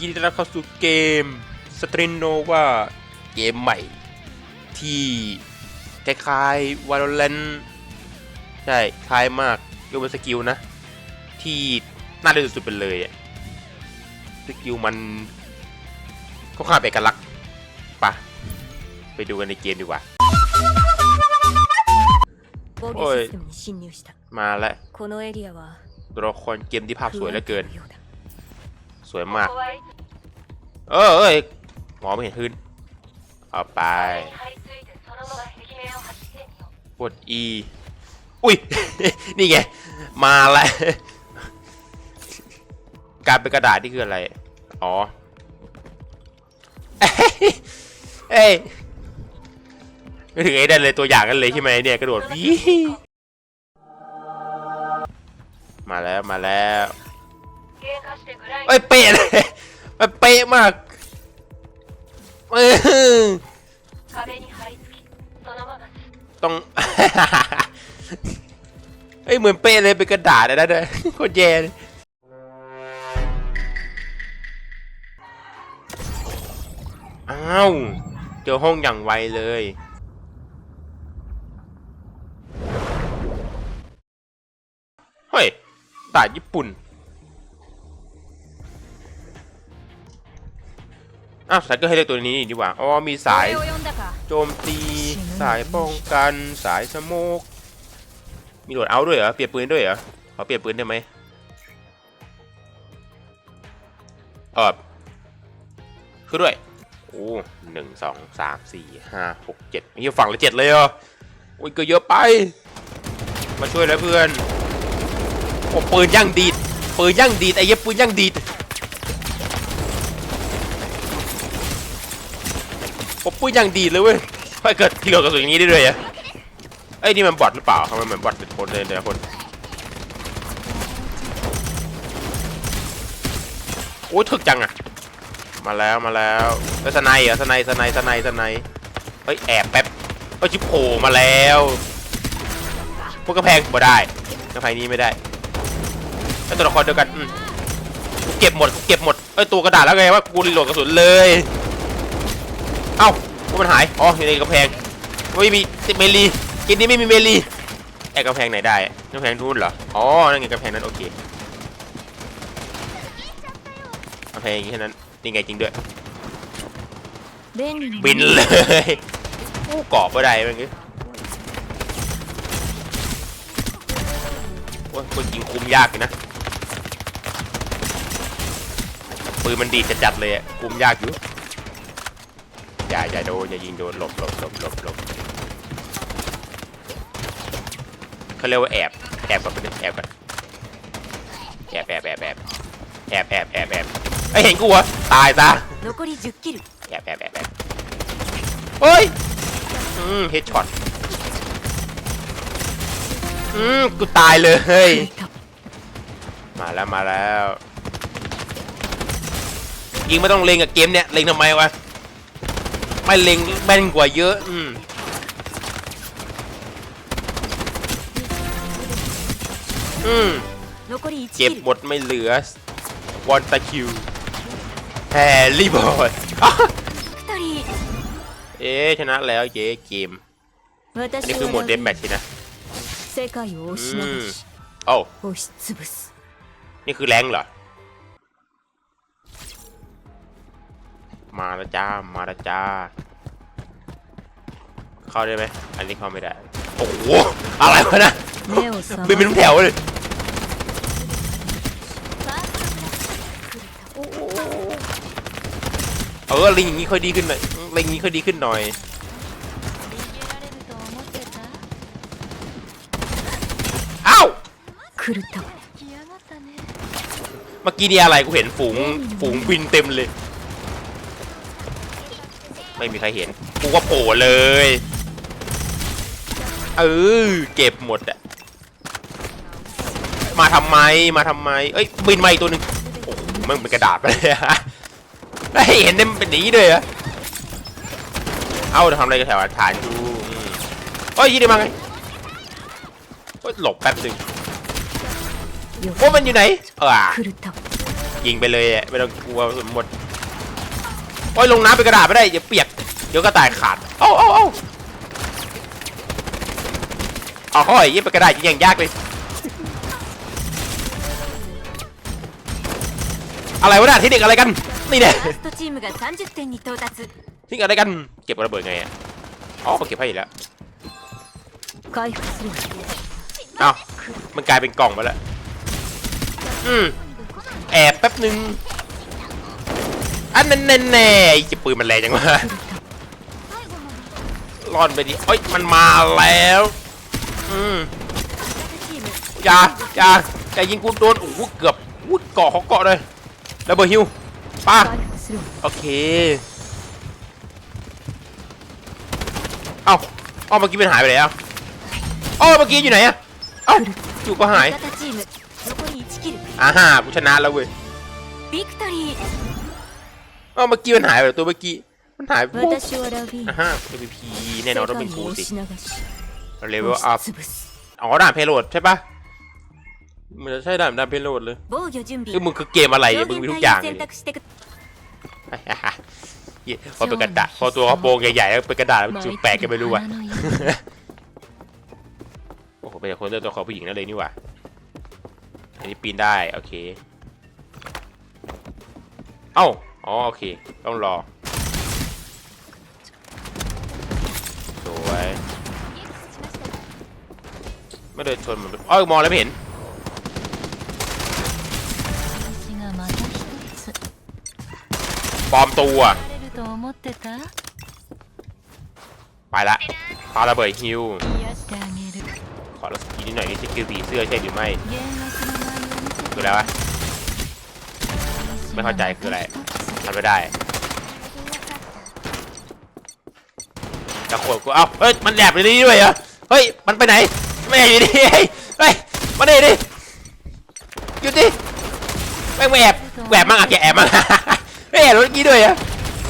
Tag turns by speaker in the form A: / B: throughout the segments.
A: ยินดีต้อนรับเข้าสู่เกมสตรินโนวาเกมใหม่ ที่คล้ายวาโลเลนใช่คล้ายมากยกเว้นสกิลนะ ที่น่าเล่นสุดๆไปเลยสกิลมันค่อนข้างเป็นเอกลักษณ์ปะไปดูกันในเกมดีกว่า
B: โอ้ย
A: มาแล้วตัวละครเกมที่ภาพสวยเหลือเกิน วยมาก เออเอ้ยหมอไม่เห็นพื้นเอาไปกด E อุ้ย นี่ไง มาแล้ว การเป็นกระดาษนี่คืออะไร อ๋อ เอ้ยไม่ถึงไอ้นั่นเลยตัวอย่างกันเลยใช่ไหมเนี่ย กระโดดวีมาแล้ว มาแล้ว เอ้ยเป๊ะเลยมันเป๊ะมากเออต้อง เอ้ยเหมือนเป๊ะเลยเป็นกระดาษเลยนะเนี่ยโคตรแย่เลยอ้าวเจอห้องอย่างไวเลย เฮ้ยตาดญี่ปุ่น อ้าวสัตว์ก็ให้ได้ตัวนี้ดีกว่า อ๋อ มีสายโจมตี สายป้องกัน สายสโมกมีโหลดเอาด้วยเหรอ เปลี่ยนปืนด้วยเหรอ ขอเปลี่ยนปืนได้ไหมเอขึ้นด้วย โอ้หนึ่งสองสามสี่ห้าหกเจ็ดนี่ฝั่งละเจ็ดเลยเหรออุ้ยเกือเยอะไป มาช่วยแล้วเพื่อนโอ้ปืนย่างดีด ปืนย่างดีด ไอ้เย็บปืนย่างดีด ผมปืนย่างดีเลยเว้ยถ้าเกิดที่เรากระสุนอย่างนี้ได้ด้วยอะเอ้ยนี่มันบอทหรือเปล่าทำไมเหมือนบอทเป็นคนเลยแต่ละคนโอ้ยถึกจังอะมาแล้วมาแล้วเอ้สไนเหรอสไนสไนสไนสไนเฮ้ยแอบแป๊บเฮ้ยชิบโผล่มาแล้วพวกกระแพงบ่ได้กระแพงนี้ไม่ได้ไอ้ตัวละครเดียวกันอืมเก็บหมดเก็บหมดเอ้ยตัวกระดาษแล้วไงว่ากูรีโหลดกระสุนเลย เอ้ามันหาย อ๋อ อยู่ในกระแพง ไม่มีเมลีกินนี้ไม่มีเมลีแอ้กระแพงไหนได้กระแพงทุ่นเหรอ อ๋อ นั่นไงกระแพงนั้นโอเคกระแพงอย่างนี้เท่านั้น นี่ไงจริงด้วย บินเลยกู้กาะก็ได้เมื่อกี้คนยิงคุมยากเลยนะปืนมันดีจัดๆเลยคุมยากอยู่ อย่าอย่าโดนอย่ายิงโดนหลบหลบหลบหลบหลบเขาเรียกว่าแอบแอบกับเพื่อนแอบกับแอบแอบแอบแอบแอบแอบแอบแอบไอเห็นกูวะตายซะแอบแอบแอบแอบเฮ้ยอืมเฮดช็อตอืมกูตายเลย
B: เฮย
A: มาแล้วมาแล้วยิงไม่ต้องเล็งกับเกมเนี้ยเล็งทำไมวะ ไม่เล็งแม่นกว่าเยอะอืมอืมเจ็บหมดไม่เหลือวอนตะคิวแฮร์รี่บอยเอ๊ชนะแล้วเย้เกมอันนี้คือหมดเดมแมทช์นะ
B: อืม
A: โอ้นี่คือแรงเหรอ มาแล้วจ้า มาแล้วจ้า เข้าได้ไหม อันนี้เข้าไม่ได้ โอ้โห อะไรวะนะ
B: เบิ
A: นเป็นแถวเลย เออลิงอย่างนี้ค่อยดีขึ้นหน่อยลิงนี้ค่อยดีขึ้นหน่อย อ้าวเมื่อกี้นี่อะไรกูเห็นฝูงฝูงบินเต็มเลย ไม่มีใครเห็นกูก็โผล่เลยเออเก็บหมดอะมาทำไมมาทำไมเอ้ยบินมาอีกตัวหนึ่งโอ้โหมันเป็นกระดาษไปเลยฮะเห็นได้มันเป็นหนีเลยอะเอ้าจะทำอะไรกับแถวฐานดูเอ้ยยี่ได้มาไงก็หลบแป๊บนึงโอ้มันอยู่ไหนเออยิงไปเลยอะไม่ต้องกลัวหมด โอ้ยลงน้ำเป็นกระดาษไม่ได้เดี๋ยวเปียก เดี๋ยวก็ตายขาดโอ้โอ้โอ้เอาห้อยยิ่งเป็นกระดาษยิ่งยากเลย อะไรวะน่ะที่เด็กอะไรกัน นี่เนี่ยที่อะไรกัน เก็บระเบิดไงอะอ๋อเก็บให้แล้วเอามันกลายเป็นกล่องไปแล้ว อืม แอบแป๊บหนึ่ง แน่แน่แน่จะปืนมันแรงจังวะรอดไปดิเอ้ยมันมาแล้ว อืมอยาอย่าอย่ยิงกูโดนโอ้โหเกือบวุ้เกาะเขาเกาะเลยดัเบิลฮิวป้าโอเคเอาเอ้าเมื่อกี้มันหายไปแล้วเอ้าเมื่อกี้อยู่ไหนอะเอ้าจู่ก็หายอ่าฮะกูชนะแล้วเว้ย เอ้าเมื่อกี้มันหายไปตัวเมื่อกี้ มันหายไปปุ๊บอะฮะ MVP แน่นอนต้องเป็นกูสิเลเวลอัพอ๋อด่านเพโลดใช่ปะมันจะใช่ด่านด่านเพโลดเลยคือมึงคือเกมอะไรมึงมีทุกอย่างเลยพอเป็นกระดาษพอตัวเขาโปรงใหญ่ๆแล้วเป็นกระดาษจุดแปลกกันไม่รู้อะโอ้โหเป็นคนเลือกตัวเขาผู้หญิงนั่นเลยนี่หว่าอันนี้ปีนได้ โอเค เอ้า อ๋อ โอเค ต้องรอ สวย ไม่เดินชนมันเอ้ยมองแล้วไม่เห็น
B: 私がまた一つ
A: ปลอมตัว
B: やれると思ってた
A: ไปละปาระเบิดฮิว
B: 癒してあげる
A: ขอรัสกีนิดหน่อยนี่สกิลผีเสื้อใช่หรือไม่
B: 幻惑の舞を見せて
A: คืออะไรวะ ไม่เข้าใจคืออะไร ทันไม่ได้ตะโขดกูเอ้าเฮ้ยมันแหลบไปนี่ด้วยเหรอเฮ้ยมันไปไหนไม่อยู่ดิเฮ้ยเฮ้ยมาดิดิหยุดดิไม่แอบแอบมั่อะแกแอบมากไม่แอบรถกี้ด้วยเหรอ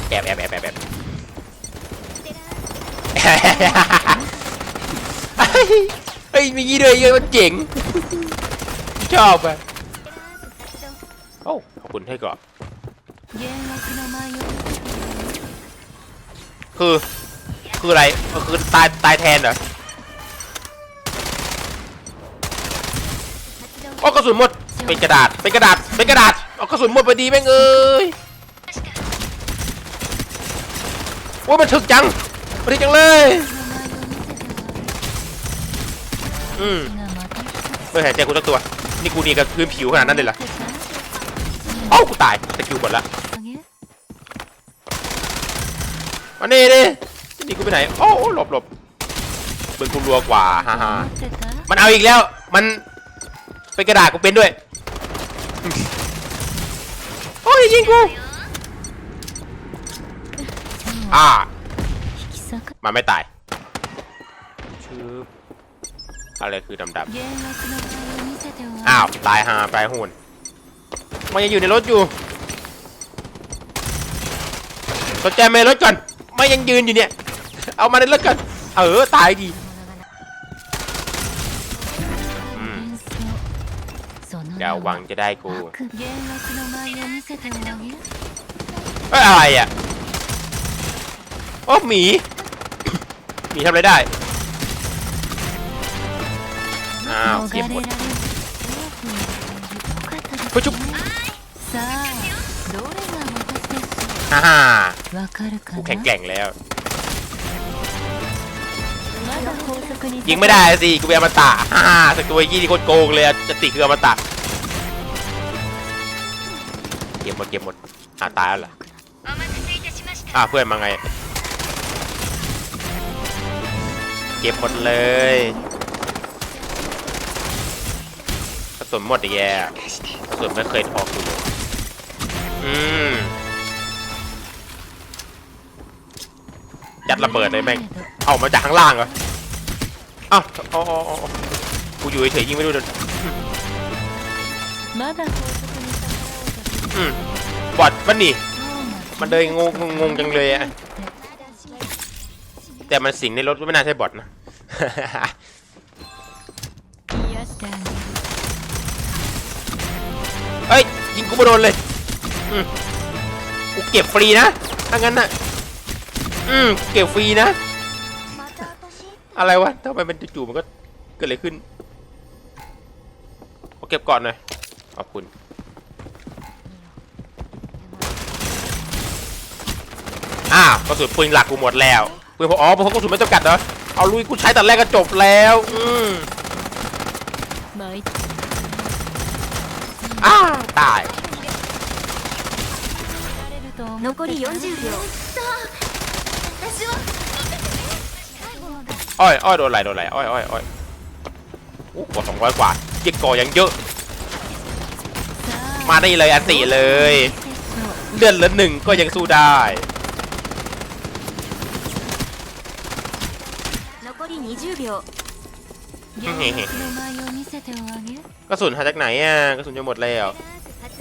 A: แอบแอบแอบแอบแอบเฮ้ยมีกี้ด้วยเยอะมันเจ๋งชอบอะโอ้ขอบคุณให้ก่อน คือ คืออะไรก็คือตายตายแทนเหรอโอ้กระสุนหมด เป็นกระดาษ เป็นกระดาษ เป็นกระดาษเอากระสุนหมดพอดีแม่งเอ้ยว่ามันถึกจังมันถึกจังเลย อืมไม่หายใจกูสักตัว นี่กูดีกับพื้นผิวขนาดนั้นเลยเหรอเอ้ากูตายตะคิวหมดละ อันนี้ดินี่กูไปไหนโอ้หลบหลบเปืนกูรัวกว่าฮ่าฮ่ามันเอาอีกแล้ว มันเป็นกระดาษกูเป็นด้วย โอ้ยยิงกูอ่ามันไม่ตายชืบอะไรคือดำดำอ้าว ตายฮาไปหุ่นมันยังอยู่ในรถอยู่สนใจไหมรถก่อน ไม่ยังยืนอยู่เนี่ย เอามาในเลิกกัน เออ ตายดีเดาวหวังจะได้กูเอ้อะไรอะ โอ้หมี หมีทำอะไรได้ อ้าวเสียบหมด
B: ไปชุบ
A: ฮ่าฮ่า
B: ょうわかるか
A: กู
B: な
A: แข็งแกร่งแล้ว
B: まだ高速に
A: ยิงไม่ได้สิ กูเป็นอมตะฮ่าฮ่าสตัวยี่ที่โคตรโกงเลยอะจะติคืออมตะ เก็บหมดเก็บหมดอ่าตายแล้วเหรออ่าเพื่อนมาไง เก็บหมดเลยกระสุนหมดอีกแย่กระสุนไม่เคยทอกกูเลยอืม ยัดระเบิดเลยแม่ง เอามาจากข้างล่างเหรอเอ้าวอ๋ออกูอยู่เฉยยิงไม่รู้เดิ
B: น
A: อืบอดมันนี่ มันเดินงงงงจังเลยอะแต่มันสิงในรถไม่น่าใช่บอดนะ เฮ้ยยิงกูม่โดนเลยกูเก็บฟรีนะ ถ้างั้นนะ อืมเก็บฟรีนะ อะไรวะทำไมมันจู่ๆมันก็เกิดอะไรขึ้นเอาเก็บก่อนหน่อยขอบคุณอ้าวกระสุนปืนหลักกูหมดแล้วปืนพออ๋อเพราะกระสุนไม่จำกัดเหรอเอาลุยกูใช้แต่แรกก็จบแล้วอืม
B: 参っ
A: อ้าวตาย
B: られると思
C: 残り40秒
A: อ้อยอ้อยโดนไหลโดนไหลอ้อยอ้อยอ้อยโอ้กว่าสองร้อยกว่ายิ่งกอยังเยอะ มาได้เลยอันติเลย เลื่อนละหนึ่งก็ยังสู้ได้กระสุนหาจากไหนอะกระสุนจะหมดแล้ว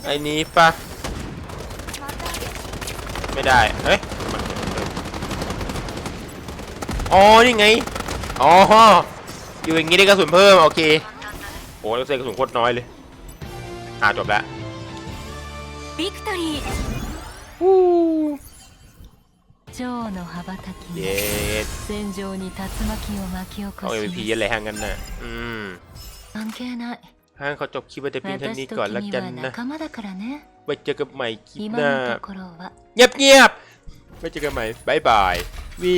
A: ไอ้นี้ปะไม่ได้เฮ้ย อ๋อนี่ไงอ๋ออยู่อย่างงี้ได้กระสุนเพิ่มโอเคโอ้แล้วเซกระสุนโคตรน้อยเลยอ่าจบแล้ว
C: ビクトリー
B: 蝶の羽ばたき
A: เย้
B: 戦場に竜巻を巻き起
A: เอา
B: こ
A: MVP
B: し
A: อะไรห่างกันน่ะอืม
B: 関係ない
A: ให้เขาจบคลิปไว้แต่เพียงเท่านี้
B: 私と
A: ก่อนละ
B: 君
A: กัน
B: は
A: นะ
B: 仲間だからね
A: ไว้เจอกันใหม่คลิป
B: 今
A: หน้า
B: のところは
A: เงียบเงียบๆไว้เจอกันใหม่บายบายวี